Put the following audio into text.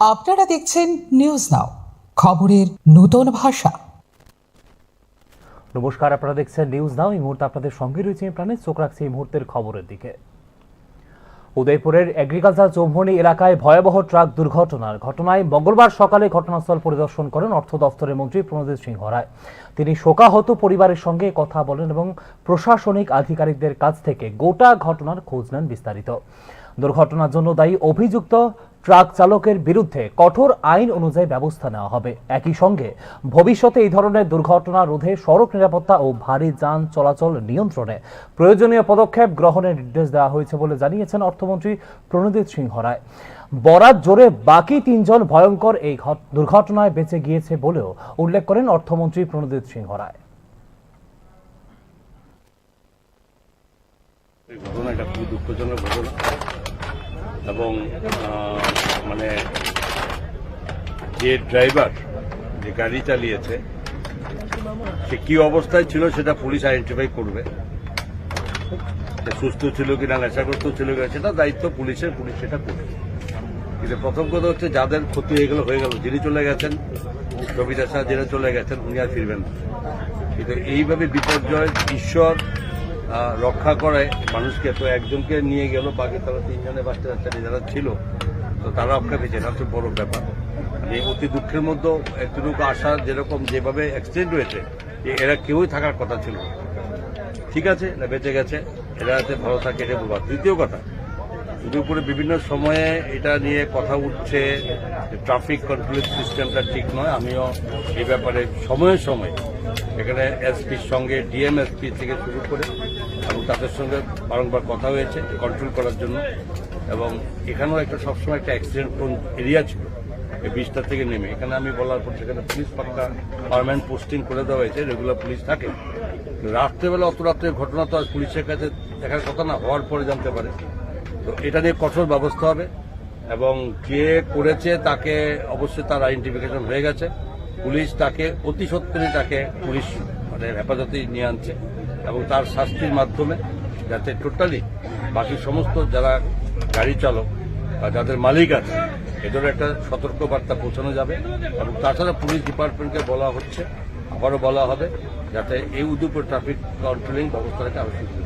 আপনারা দেখছেন news now খবরের নতুন ভাষা। নমস্কার, আপনারা দেখছেন নিউজ নাও এই মুহূর্তে আপনাদের সঙ্গে রয়েছে আমি প্রাণের, চোখ রাখছি এই মুহূর্তের খবরের দিকে। উদয়পুরের এগ্রিকালচার চৌমনি এলাকায় ভয়াবহ ট্রাক দুর্ঘটনার ঘটনায় মঙ্গলবার সকালে ঘটনাস্থল পরিদর্শন করেন অর্থ দফতরের মন্ত্রী প্রণজিৎ সিংহ রায়। তিনি শোকাহত পরিবারের সঙ্গে কথা বলেন এবং প্রশাসনিক আধিকারিকদের কাছ থেকে গোটা ঘটনার খোঁজ নেন বিস্তারিত। দুর্ঘটনার জন্য দায়ী অভিযুক্ত ট্রাক চালকের বিরুদ্ধে কঠোর আইন অনুযায়ী ব্যবস্থা নেওয়া হবে। একই সঙ্গে ভবিষ্যতে এই ধরনের দুর্ঘটনা রোধে সড়ক নিরাপত্তা ও ভারী যান চলাচল নিয়ন্ত্রণে প্রয়োজনীয় পদক্ষেপ গ্রহণের নির্দেশ দেওয়া হয়েছে বলে জানিয়েছেন অর্থমন্ত্রী প্রণজিৎ সিংহ রায়। বরাত জোরে বাকি তিনজন ভয়ঙ্কর এই দুর্ঘটনায় বেঁচে গিয়েছে বলেও উল্লেখ করেন অর্থমন্ত্রী প্রণজিৎ সিংহ রায়। ঘটনা এটা খুবই দুঃখজনক ঘটনা। এবং মানে যে ড্রাইভার যে গাড়ি চালিয়েছে, সে কি অবস্থায় ছিল সেটা পুলিশ আইডেন্টিফাই করবে। সে সুস্থ ছিল কিনা, নেশাগ্রস্ত ছিল কিনা, সেটা দায়িত্ব পুলিশের, পুলিশ সেটা করবে। কিন্তু প্রথম কথা হচ্ছে যাদের ক্ষতি হয়ে গেল হয়ে গেল। যিনি চলে গেছেন রবিদাস শাহ যিনি চলে গেছেন, উনি আর ফিরবেন কিন্তু এইভাবে বিপর্যয়, ঈশ্বর রক্ষা করে মানুষকে। তো একজনকে নিয়ে গেল, বাকি তারা তিনজনে বাচ্চা বাচ্চা যারা ছিল, তো তারা রক্ষা পেয়েছে। এটা হচ্ছে বড় ব্যাপার। এই অতি দুঃখের মধ্যে এতটুকু আশা যেরকম যেভাবে অ্যাক্সিডেন্ট হয়েছে, যে এরা কেউই থাকার কথা ছিল ঠিক আছে না বেঁচে গেছে, এরা যাতে ভালো থাকে, এটা বলবার। দ্বিতীয় কথা উদয়পুরে বিভিন্ন সময়ে এটা নিয়ে কথা উঠছে ট্রাফিক কন্ট্রোল সিস্টেমটা ঠিক নয়। আমিও এই ব্যাপারে সময়ে সময়ে এখানে এসপির সঙ্গে ডিএমএসপি থেকে শুরু করে এবং তাদের সঙ্গে বারংবার কথা হয়েছে কন্ট্রোল করার জন্য। এবং এখানেও একটা সবসময় একটা অ্যাক্সিডেন্ট কোন এরিয়া ছিল, এই বিশটা থেকে নেমে। এখানে আমি বলার পর সেখানে পুলিশ পাক্কা পারমানেন্ট পোস্টিং করে দেওয়া হয়েছে রেগুলার পুলিশ থাকে। রাত্রেবেলা অত রাত্রে ঘটনা তো আর পুলিশের কাছে দেখার কথা না, হওয়ার পরে জানতে পারে। তো এটা নিয়ে কঠোর ব্যবস্থা হবে এবং যে করেছে তাকে অবশ্যই তার আইডেন্টিফিকেশন হয়ে গেছে। পুলিশ তাকে, অতি সত্তরই তাকে পুলিশ মানে হেফাজতে নিয়ে আনছে এবং তার শাস্তির মাধ্যমে যাতে টোটালি বাকি সমস্ত যারা গাড়ি চালক বা যাদের মালিক আছে, এদের একটা সতর্ক বার্তা পৌঁছানো যাবে এবং তাছাড়া পুলিশ ডিপার্টমেন্টকে বলা হচ্ছে, আবারও বলা হবে, যাতে এই উদুপুর ট্রাফিক কন্ট্রোলিং ব্যবস্থাটাকে আরও সুবিধা